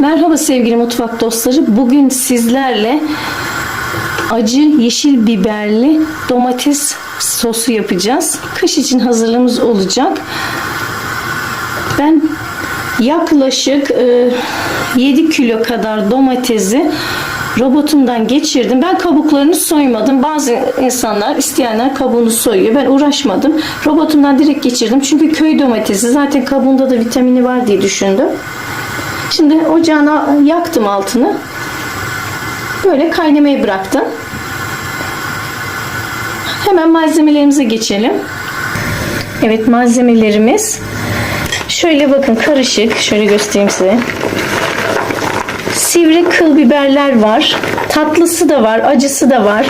Merhaba sevgili mutfak dostları. Bugün sizlerle acı yeşil biberli domates sosu yapacağız. Kış için hazırlığımız olacak. Ben yaklaşık e, 7 kilo kadar domatesi robotumdan geçirdim. Ben kabuklarını soymadım. Bazı insanlar, isteyenler kabuğunu soyuyor. Ben uğraşmadım. Robotumdan direkt geçirdim. Çünkü köy domatesi zaten kabuğunda da vitamini var diye düşündüm. Şimdi ocağına yaktım altını. Böyle kaynamaya bıraktım. Hemen malzemelerimize geçelim. Evet malzemelerimiz şöyle bakın karışık. Şöyle göstereyim size. Sivri kıl biberler var. Tatlısı da var, acısı da var.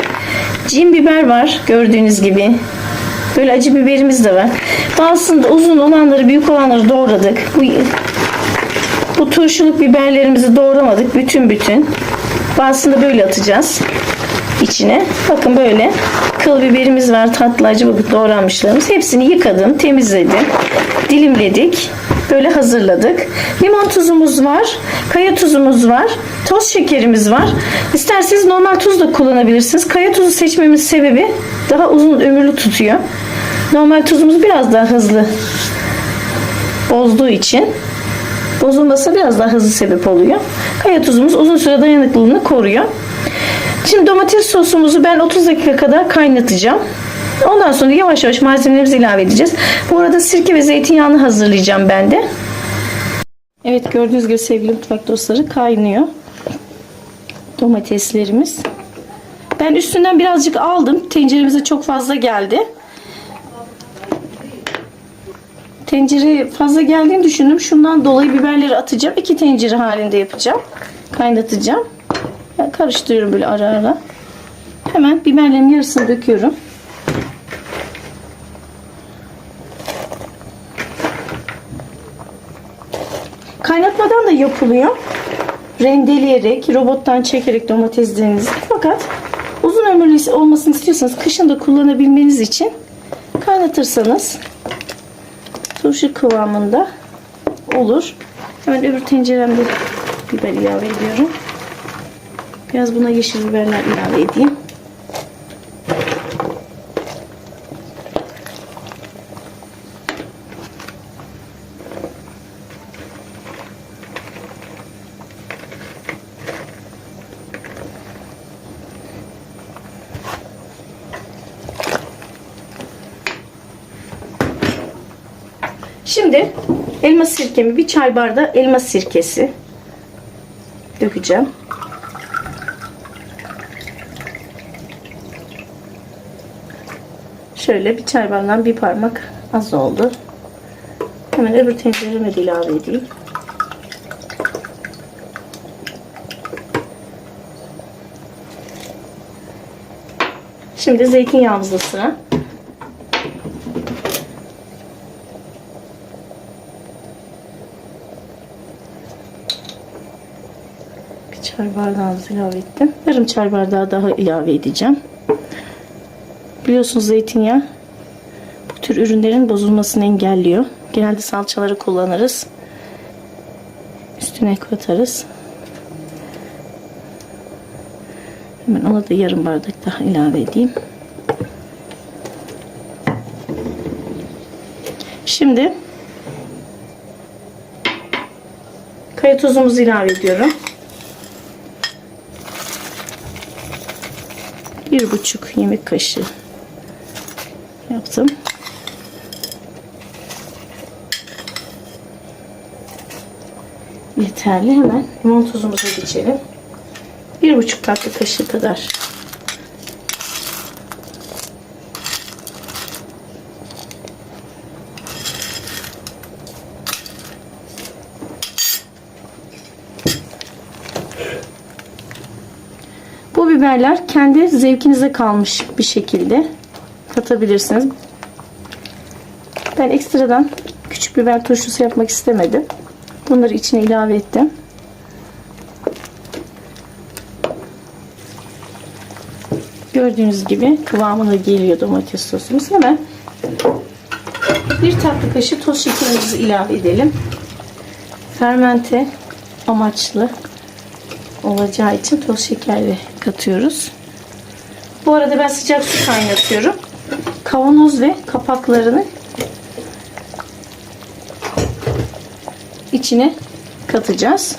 Cin biber var gördüğünüz gibi. Böyle acı biberimiz de var. Bazısında uzun olanları, büyük olanları doğradık. Bu bu turşuluk biberlerimizi doğramadık bütün bütün. Bazısını böyle atacağız içine. Bakın böyle kıl biberimiz var, tatlı acı bakın doğranmışlarımız. Hepsini yıkadım, temizledim, dilimledik. Böyle hazırladık. Limon tuzumuz var, kaya tuzumuz var, toz şekerimiz var. İsterseniz normal tuz da kullanabilirsiniz. Kaya tuzu seçmemin sebebi daha uzun ömürlü tutuyor. Normal tuzumuz biraz daha hızlı bozduğu için bozulması biraz daha hızlı sebep oluyor. Kaya tuzumuz uzun süre dayanıklılığını koruyor. Şimdi domates sosumuzu ben 30 dakika kadar kaynatacağım. Ondan sonra yavaş yavaş malzemelerimizi ilave edeceğiz. Bu arada sirke ve zeytinyağını hazırlayacağım ben de. Evet gördüğünüz gibi sevgili mutfak dostları kaynıyor. Domateslerimiz. Ben üstünden birazcık aldım. Tenceremize çok fazla geldi. Tencere fazla geldiğini düşündüm. Şundan dolayı biberleri atacağım. İki tencere halinde yapacağım. Kaynatacağım. Ben karıştırıyorum böyle ara ara. Hemen biberlerin yarısını döküyorum. Kaynatmadan da yapılıyor. Rendeleyerek, robottan çekerek domateslerinizi. Fakat uzun ömürlü olmasını istiyorsanız kışın da kullanabilmeniz için kaynatırsanız turşu kıvamında olur. Hemen öbür tenceremde biber ilave ediyorum. Biraz buna yeşil biberler ilave edeyim. Şimdi elma sirkemi bir çay bardağı elma sirkesi dökeceğim. Şöyle bir çay bardağından bir parmak az oldu. Hemen öbür tencereme de ilave edeyim. Şimdi zeytinyağımızda sıra. Bir çay bardağımızı ilave ettim. Yarım çay bardağı daha ilave edeceğim. Biliyorsunuz zeytinyağı bu tür ürünlerin bozulmasını engelliyor. Genelde salçaları kullanırız. Üstüne katarız. Hemen ona da yarım bardak daha ilave edeyim. Şimdi kaya tuzumuzu ilave ediyorum. Bir buçuk yemek kaşığı yaptım. Yeterli. Hemen limon tuzumuza geçelim. Bir buçuk tatlı kaşığı kadar. Biberler kendi zevkinize kalmış bir şekilde katabilirsiniz. Ben ekstradan küçük biber turşusu yapmak istemedim. Bunları içine ilave ettim. Gördüğünüz gibi kıvamına geliyor domates sosumuz. Hemen bir tatlı kaşığı toz şekerimizi ilave edelim. Fermente amaçlı olacağı için toz şekerli katıyoruz. Bu arada ben sıcak su kaynatıyorum. Kavanoz ve kapaklarını içine katacağız.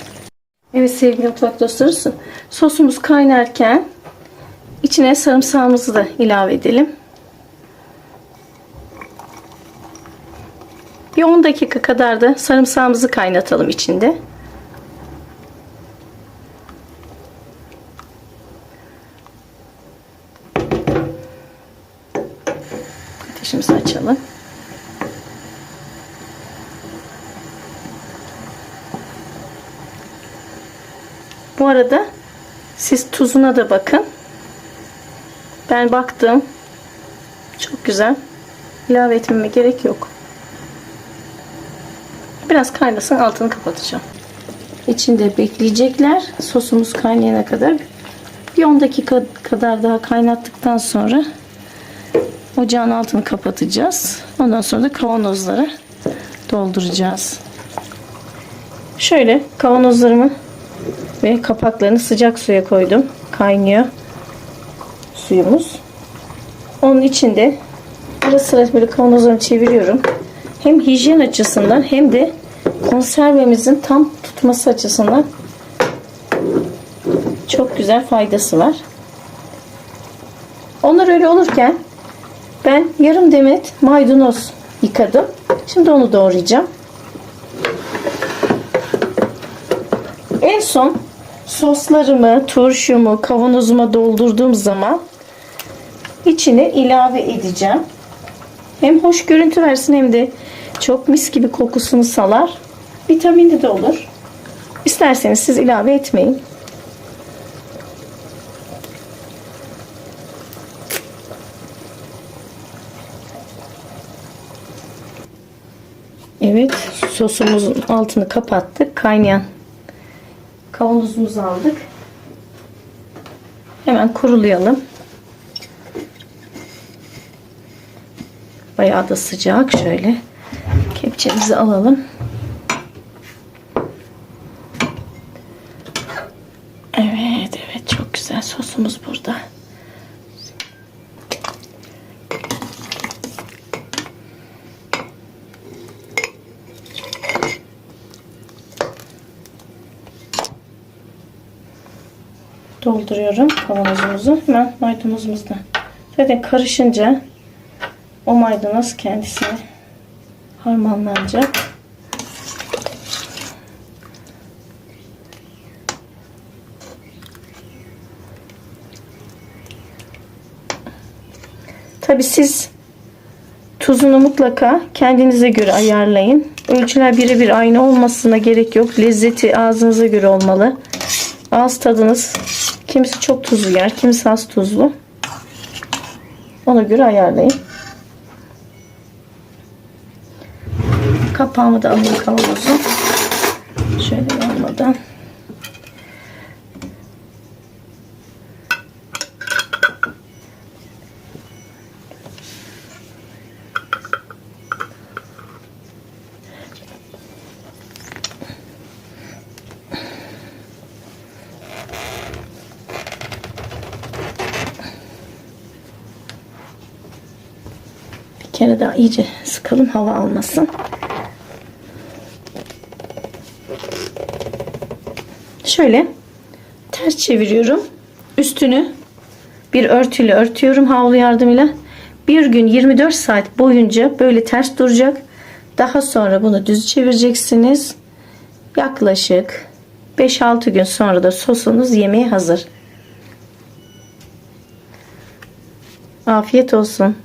Evet sevgili mutfak dostları sosumuz kaynarken içine sarımsağımızı da ilave edelim. Bir 10 dakika kadar da sarımsağımızı kaynatalım içinde. Ateşimizi açalım. Bu arada siz tuzuna da bakın. Ben baktım. Çok güzel. İlave etmeme gerek yok. Biraz kaynasın altını kapatacağım. İçinde bekleyecekler. Sosumuz kaynayana kadar. Bir 10 dakika kadar daha kaynattıktan sonra ocağın altını kapatacağız. Ondan sonra da kavanozlara dolduracağız. Şöyle kavanozlarımı ve kapaklarını sıcak suya koydum. Kaynıyor suyumuz. Onun içinde ara sıra böyle kavanozlarını çeviriyorum. Hem hijyen açısından hem de konservemizin tam tutması açısından çok güzel faydası var. Onlar öyle olurken ben yarım demet maydanoz yıkadım. Şimdi onu doğrayacağım. En son soslarımı, turşumu kavanozuma doldurduğum zaman içine ilave edeceğim. Hem hoş görüntü versin hem de çok mis gibi kokusunu salar. Vitaminli de olur. İsterseniz siz ilave etmeyin. Evet, sosumuzun altını kapattık. Kaynayan kavanozumuzu aldık. Hemen kurulayalım. Bayağı da sıcak. Şöyle kepçemizi alalım. Evet, evet çok güzel sosumuz burada. Dolduruyorum kavanozumuzu. Hemen maydanozumuzda. Zaten karışınca o maydanoz kendisine harmanlanacak. Tabi siz tuzunu mutlaka kendinize göre ayarlayın. Ölçüler birebir aynı olmasına gerek yok. Lezzeti ağzınıza göre olmalı. Ağız tadınız kimisi çok tuzlu yer, kimisi az tuzlu. Ona göre ayarlayın. Kapağımı da alayım kavanozu. Şöyle yanmadan. Kere daha iyice sıkalım hava almasın. Şöyle ters çeviriyorum. Üstünü bir örtüyle örtüyorum havlu yardımıyla. Bir gün 24 saat boyunca böyle ters duracak. Daha sonra bunu düz çevireceksiniz. Yaklaşık 5-6 gün sonra da sosunuz yemeğe hazır. Afiyet olsun.